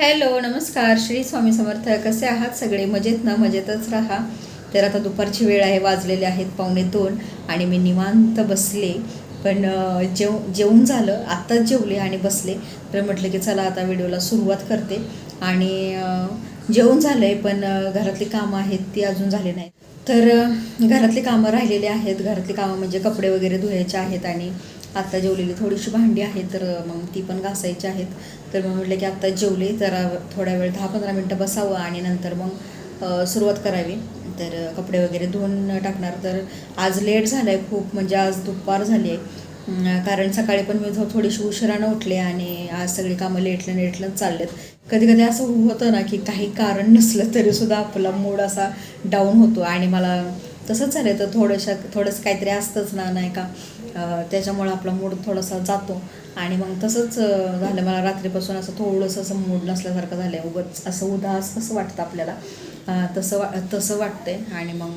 Hello नमस्कार. श्री स्वामी समर्थ. कसे आहात सगळे? मजेत ना? मजेतच राहा. तर आता दुपारची वेळ आहे वाजलेले आहेत पावणे दोन आणि मी निवांत बसले. पण जेव जेवून झालं. आत्ताच जेवले आणि बसले. तर म्हटलं की चला आता व्हिडिओला सुरुवात करते. आणि जेवून जेवण झालं आहे पण घरातली कामं आहेत ती अजून झाली नाहीत. तर घरातली कामं राहिलेली आहेत. घरातली कामं म्हणजे कपडे वगैरे धुवायचे आहेत आणि आत्ता जेवलेली थोडीशी भांडी आहेत तर मग ती पण घासायची आहेत. तर मग म्हटलं की आत्ता जेवले जरा थोड्या वेळ दहा पंधरा मिनटं बसावं आणि नंतर मग सुरुवात करावी. तर कपडे वगैरे धुवून टाकणार. तर आज लेट झालं आहे खूप म्हणजे आज दुपार झाली आहे कारण सकाळी पण मी थोडीशी उशिरानं उठले आणि आज सगळी कामं लेटलं लेटलं चाललेत. कधी कधी असं होतं ना की काही कारण नसलं तरीसुद्धा आपला मूड असा डाऊन होतो. आणि मला तसंच झालं तर थोडंशा थोडंसं काहीतरी असतंच ना नाही का? त्याच्यामुळं आपला मूड थोडासा जातो. आणि मग तसंच झालं मला रात्रीपासून असं थोडंसं असं मूड नसल्यासारखं झालं आहे उगंच असं उदास कसं वाटतं आपल्याला? तसं वा तसं वाटतंय. आणि मग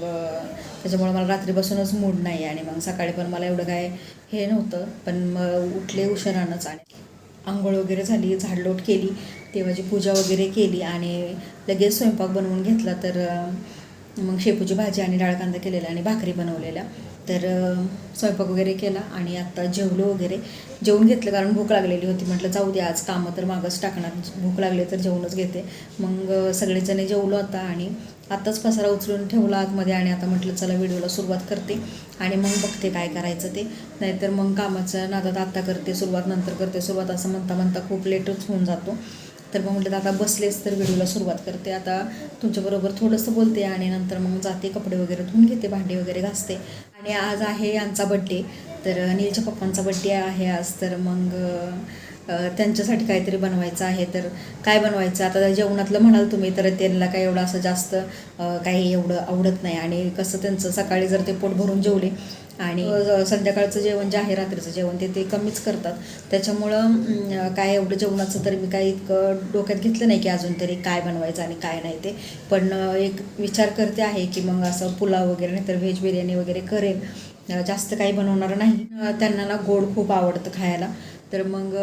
त्याच्यामुळं मला रात्रीपासूनच मूड नाही आणि मग सकाळी पण मला एवढं काय हे नव्हतं. पण मग उठले उशिरानंच आणि आंघोळ वगैरे झाली झाडलोट केली देवाची पूजा वगैरे केली आणि लगेच स्वयंपाक बनवून घेतला. तर मग शेपूची भाजी आणि डाळ कांदा केलेला आणि भाकरी बनवलेल्या. तर स्वयंपाक वगैरे केला आणि आत्ता जेवलो वगैरे. जेवून घेतलं कारण भूक लागलेली होती. म्हटलं जाऊ दे आज कामं तर मागच टाकणार. भूक लागली तर जेवणच घेते. मग सगळेजण जेवलो आता आणि आत्ताच पसारा उचलून ठेवला आतमध्ये आणि आता म्हटलं चला व्हिडिओला सुरुवात करते आणि मग बघते काय करायचं ते. नाहीतर मग कामाचं नादात आत्ता करते सुरुवात नंतर करते. सुरुवात असं म्हणता म्हणता खूप लेटच होऊन जातो. तर मग म्हटलं आता बसलेच तर व्हिडिओला सुरुवात करते. आता तुमच्याबरोबर थोडंसं बोलते आणि नंतर मग जाते कपडे वगैरे धुवून घेते भांडे वगैरे घासते. आणि आज आहे यांचा बड्डे तर अनिलच्या पप्पांचा बड्डे आहे आज. तर मग त्यांच्यासाठी काहीतरी बनवायचं आहे. तर काय बनवायचं? आता जेवणातलं म्हणाल तुम्ही तर त्यांना काय एवढं असं जास्त काही एवढं आवडत नाही. आणि कसं त्यांचं सकाळी जर ते पोट भरून जेवले आणि संध्याकाळचं जेवण जे आहे रात्रीचं जेवण ते ते कमीच करतात. त्याच्यामुळं काय एवढं जेवणाचं तर मी काही इतकं डोक्यात घेतलं नाही की अजून तरी काय बनवायचं आणि काय नाही ते. पण एक विचार करते आहे की मग असं पुलाव वगैरे नाही तर व्हेज बिर्याणी वगैरे करेन. जास्त काही बनवणार नाही. त्यांना ना गोड खूप आवडतं खायला. तर मग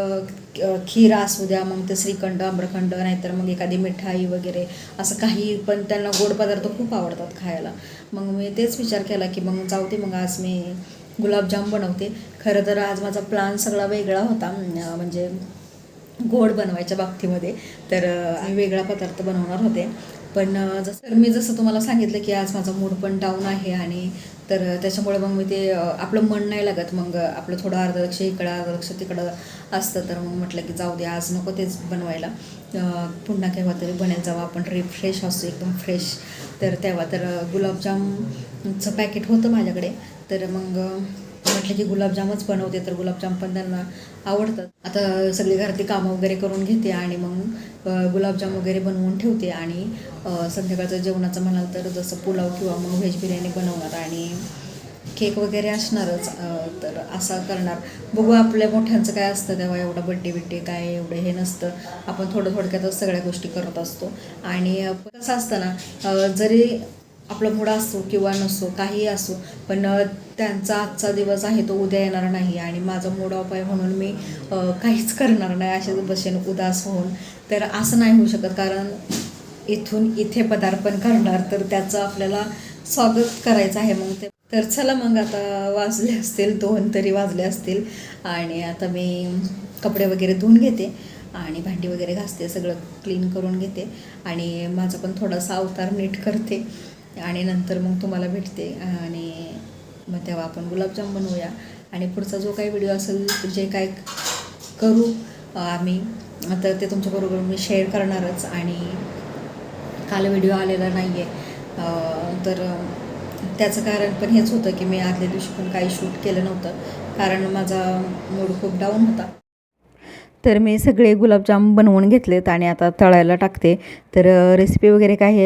खीर असू द्या मग ते श्रीखंड आम्रखंड नाहीतर मग एखादी मिठाई वगैरे असं काही पण त्यांना गोड पदार्थ खूप आवडतात खायला. मग मी तेच विचार केला की मग जाऊ दे मग आज मी गुलाबजाम बनवते. खरं तर आज माझा प्लान सगळा वेगळा होता म्हणजे गोड बनवायच्या बाबतीमध्ये. तर वेगळा पदार्थ बनवणार होते. पण जसं तर मी जसं तुम्हाला सांगितलं की आज माझा मूड पण डाऊन आहे आणि तर त्याच्यामुळे मग मी ते आपलं मन नाही लागत. मग आपलं थोडं अर्धलक्ष इकडं अर्ध लक्ष तिकडं असतं. तर मग म्हटलं की जाऊ दे आज नको तेच बनवायला. पुन्हा केव्हा तरी बनेल. जावं आपण रिफ्रेश असतो एकदम फ्रेश तर तेव्हा तर गुलाबजामचं पॅकेट होतं माझ्याकडे. तर मग म्हटलं की गुलाबजामच बनवते. तर गुलाबजाम पण त्यांना आवडतात. आता सगळी घरातली कामं वगैरे करून घेते आणि मग गुलाबजाम वगैरे बनवून ठेवते. आणि संध्याकाळचं जेवणाचं म्हणाल तर जसं पुलाव किंवा मग व्हेज बिर्याणी बनवणार आणि केक वगैरे असणारच तर असं करणार. बघू आपल्या मोठ्यांचं काय असतं तेव्हा एवढं बड्डे बिड्डे काय एवढं हे नसतं. आपण थोडं थोडक्यातच सगळ्या गोष्टी करत असतो. आणि कसं असतं ना जरी आपला मूड असो किंवा नसो काही असो पण त्यांचा आजचा दिवस आहे तो उद्या येणार नाही आणि माझा मूड ऑफ आहे म्हणून मी काहीच करणार नाही अशाच बसेन उदास होऊन. तर असं नाही होऊ शकत कारण इथून इथे पदार्पण करणार तर त्याचं आपल्याला स्वागत करायचं आहे. मग ते तर चला मग आता वाजले असतील दोन तरी वाजले असतील. आणि आता मी कपडे वगैरे धुवून घेते आणि भांडी वगैरे घासते सगळं क्लीन करून घेते. आणि माझा पण थोडासा अवतार नीट करते. आणि नंतर मग तुम्हाला भेटते. आणि मग तेव्हा आपण गुलाबजाम बनवूया. आणि पुढचा जो काही व्हिडिओ असेल जे काय करू आम्ही तर ते तुमच्याबरोबर मी शेअर करणारच. आणि काल व्हिडिओ आलेला नाही आहे तर त्याचं कारण पण हेच होतं की मी आदल्या दिवशी पण काही शूट केलं नव्हतं. कारण माझा मूड खूप डाऊन होता. तर मी सगळे गुलाबजाम बनवून घेतलेत आणि आता तळायला टाकते. तर रेसिपी वगैरे काय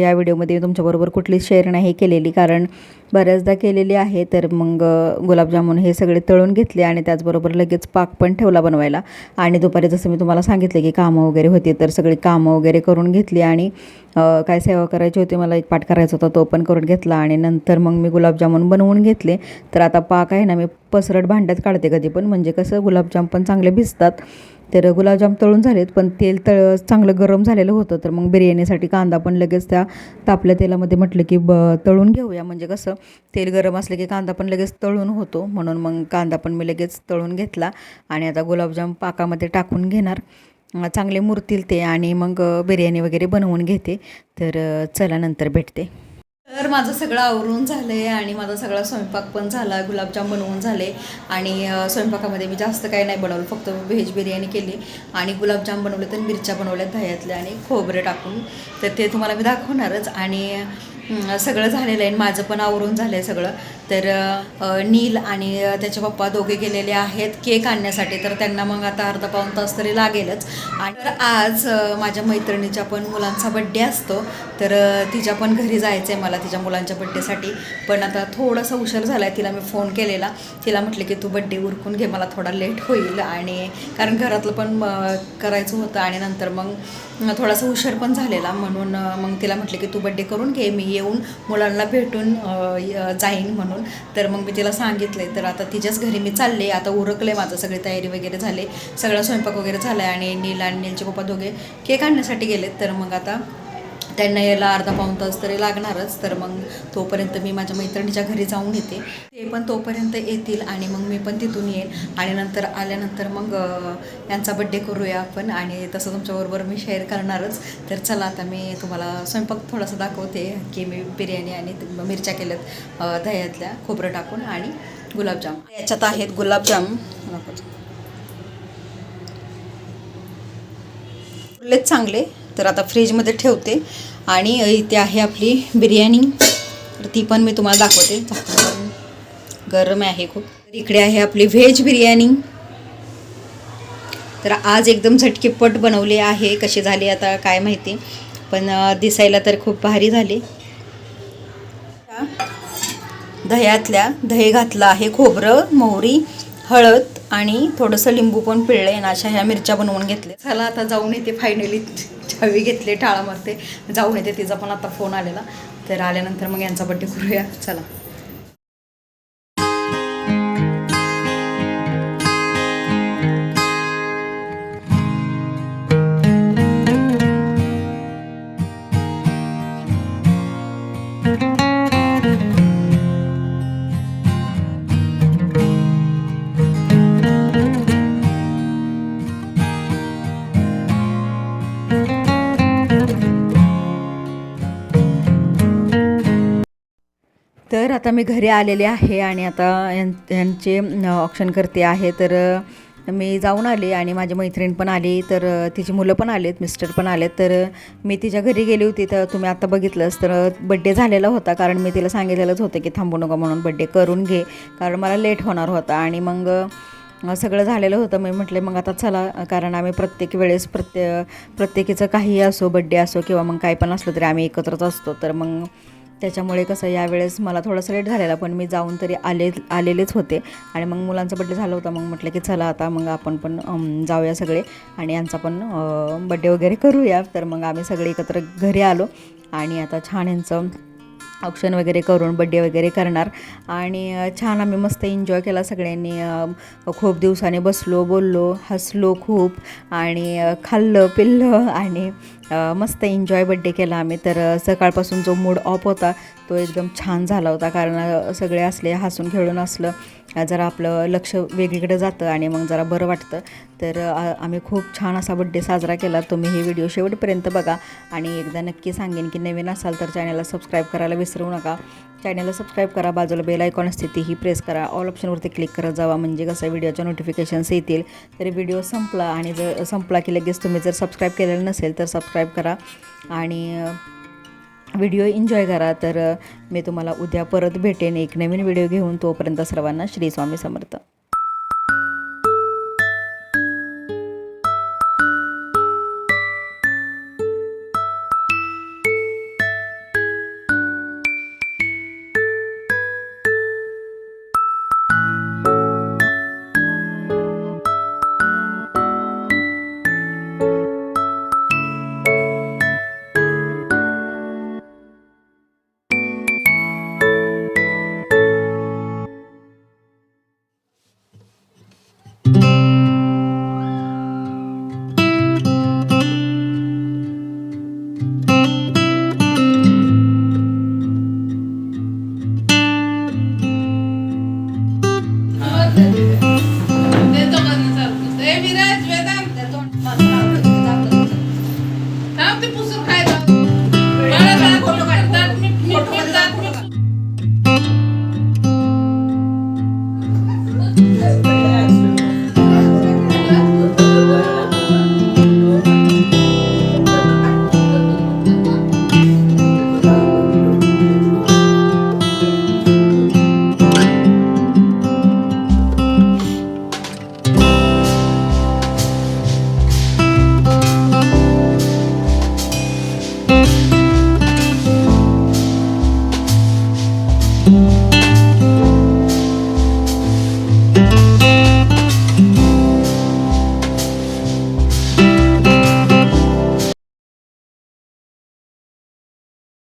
या व्हिडिओमध्ये मी तुमच्याबरोबर कुठलीच शेअर नाही केलेली. कारण बऱ्याचदा केलेली आहे. तर मग गुलाबजामुन हे सगळे तळून घेतले आणि त्याचबरोबर लगेच पाक पण ठेवला बनवायला. आणि दुपारी जसं मी तुम्हाला सांगितले की कामं वगैरे होती तर सगळी कामं वगैरे करून घेतली आणि काय सेवा करायची होती मला एक पाठ करायचा होता तो पण करून घेतला. आणि नंतर मग मी गुलाबजामुन बनवून घेतले. तर आता पाक आहे ना मी पसरट भांड्यात काढते कधी पण. म्हणजे कसं गुलाबजाम पण चांगले भिजतात. तर गुलाबजाम तळून झालेत पण तेल तळ चांगलं गरम झालेलं होतं तर मग बिर्याणीसाठी कांदा पण लगेच त्या तापल्या तेलामध्ये म्हटलं की ब तळून घेऊया. म्हणजे कसं तेल गरम असलं की कांदा पण लगेच तळून होतो म्हणून मग कांदा पण मी लगेच तळून घेतला आणि आता गुलाबजाम पाकामध्ये टाकून घेणार. चांगले मुरतील ते आणि मग बिर्याणी वगैरे बनवून घेते. तर चला नंतर भेटते. माझं सगळं आवरून झालं आहे आणि माझा सगळा स्वयंपाक पण झाला गुलाबजाम बनवून झाले. आणि स्वयंपाकामध्ये मी जास्त काही नाही बनवलं फक्त व्हेज बिर्याणी केली. आणि गुलाबजाम बनवले तर मिरच्या बनवल्या दह्यातल्या आणि खोबरे टाकून. तर ते तुम्हाला मी दाखवणारच. आणि सगळं झालेलं आहे माझं पण आवरून झालं आहे सगळं. तर नील आणि त्याचे पप्पा दोघे गेलेले आहेत केक आणण्यासाठी. तर त्यांना मग आता अर्धा पाऊण तास तरी लागेलच. आणि तर आज माझ्या मैत्रिणीच्या पण मुलांचा बड्डे असतो. तर तिच्या पण घरी जायचं आहे मला तिच्या मुलांच्या बड्डेसाठी पण आता थोडासा उशीर झाला आहे तिला मी फोन केलेला. तिला म्हटलं की तू बड्डे उरकून घे मला थोडा लेट होईल. आणि कारण घरातलं पण करायचं होतं. आणि नंतर मग थोडासा उशीर पण झालेला. म्हणून मग तिला म्हटलं की तू बड्डे करून घे मी येऊन मुलांना भेटून य- जाईन म्हणून. तर मग मी तिला सांगितले तर आता तिच्याच घरी मी चालले आता उरकले माझं सगळी तयारी वगैरे झाले सगळा स्वयंपाक वगैरे झाला आहे आणि नील आणि नीलचे पप्पा दोघे केक आणण्यासाठी गेलेत. तर मग आता त्यांना यायला अर्धा पाऊण तास तरी लागणारच तर मग तोपर्यंत मी माझ्या मैत्रिणीच्या घरी जाऊन येते ते पण तोपर्यंत येतील आणि मग मी पण तिथून येईन. आणि नंतर आल्यानंतर मग यांचा बड्डे करूया आपण आणि तसं तुमच्याबरोबर मी शेअर करणारच. तर चला आता मी तुम्हाला स्वयंपाक थोडासा दाखवते की मी बिर्याणी आणि मिरच्या केल्यात दह्यातल्या खोबरं टाकून आणि गुलाबजाम. याच्यात आहेत गुलाबजाम. उरलेच चांगले. तर आता फ्रीजमध्ये ठेवते. आणि इथे आहे आपली बिर्याणी. तर ती पण मी तुम्हाला दाखवते. गरम आहे खूप. तर इकडे आहे आपली व्हेज बिर्याणी. तर आज एकदम झटकेपट बनवले आहे. कसे झाले आता काय माहिती. पण दिसायला तर खूप भारी झाली. दह्यातल्या दही घातलं आहे खोबरं मोहरी हळद आणि थोडंसं लिंबू पण पिळलं आहे. अशा ह्या मिरच्या बनवून घेतल्या. चला आता जाऊन येते फायनली चावी घेतली टाळा मारते. जाऊन येते तिचा पण आता फोन आलेला. तर आल्यानंतर मग यांचा बड्डे करूया. चला. तर आता मी घरी आलेले आहे आणि आता यां यांचे ऑप्शन करते आहे. तर मी जाऊन आले आणि माझी मैत्रीण पण आली. तर तिची मुलं पण आलेत मिस्टर पण आलेत. तर मी तिच्या घरी गेली होती. तर तुम्ही आता बघितलंच तर बड्डे झालेला होता. कारण मी तिला सांगितलेलंच होतं की थांबू नका म्हणून बड्डे करून घे. कारण मला लेट होणार होता. आणि मग सगळं झालेलं होतं. मी म्हटले मग आता चला. कारण आम्ही प्रत्येक वेळेस प्रत्ये प्रत्येकीचं काहीही असो बड्डे असो किंवा मग काही पण असलं तरी आम्ही एकत्रच असतो. तर मग त्याच्यामुळे कसं यावेळेस मला थोडंसं लेट झालेला पण मी जाऊन तरी आले आलेलेच होते. आणि मग मुलांचा बड्डे झाला होता मग म्हटलं की चला आता मग आपण पण जाऊया सगळे. आणि यांचा पण बड्डे वगैरे करूया. तर मग आम्ही सगळे एकत्र घरी आलो. आणि आता छान यांचं ऑप्शन वगैरे करून बड्डे वगैरे करणार. आणि छान आम्ही मस्त एन्जॉय केला सगळ्यांनी. खूप दिवसाने बसलो बोललो हसलो खूप आणि खाल्लं पिल्लं आणि मस्त एन्जॉय बड्डे केला आम्ही. तर सकाळपासून जो मूड ऑफ होता तो एकदम छान झाला होता. कारण सगळे असले हसून खेळून असलं जरा आपलं लक्ष वेगळीकडे जातं आणि मग जरा बरं वाटतं. तर आम्ही खूप छान असा बड्डे साजरा केला. तुम्ही हे व्हिडिओ शेवटपर्यंत बघा. आणि एकदा नक्की सांगेन की नवीन असाल तर चॅनलला सबस्क्राईब करायला विसरू नका. चॅनलला सबस्क्राईब करा. बाजूला बेल आयकॉन असते तीही प्रेस करा. ऑल ऑप्शनवरती क्लिक करत जावा. म्हणजे कसं व्हिडिओच्या नोटिफिकेशन्स येतील. तर व्हिडिओ संपला. आणि जर संपला की लगेच तुम्ही जर सबस्क्राईब केलेलं नसेल तर सबस्क्राईब करा. आणि व्हिडिओ एन्जॉय करा. तर मी तुम्हाला उद्या परत भेटेन एक नवीन व्हिडिओ घेऊन. तोपर्यंत सर्वांना श्री स्वामी समर्थ.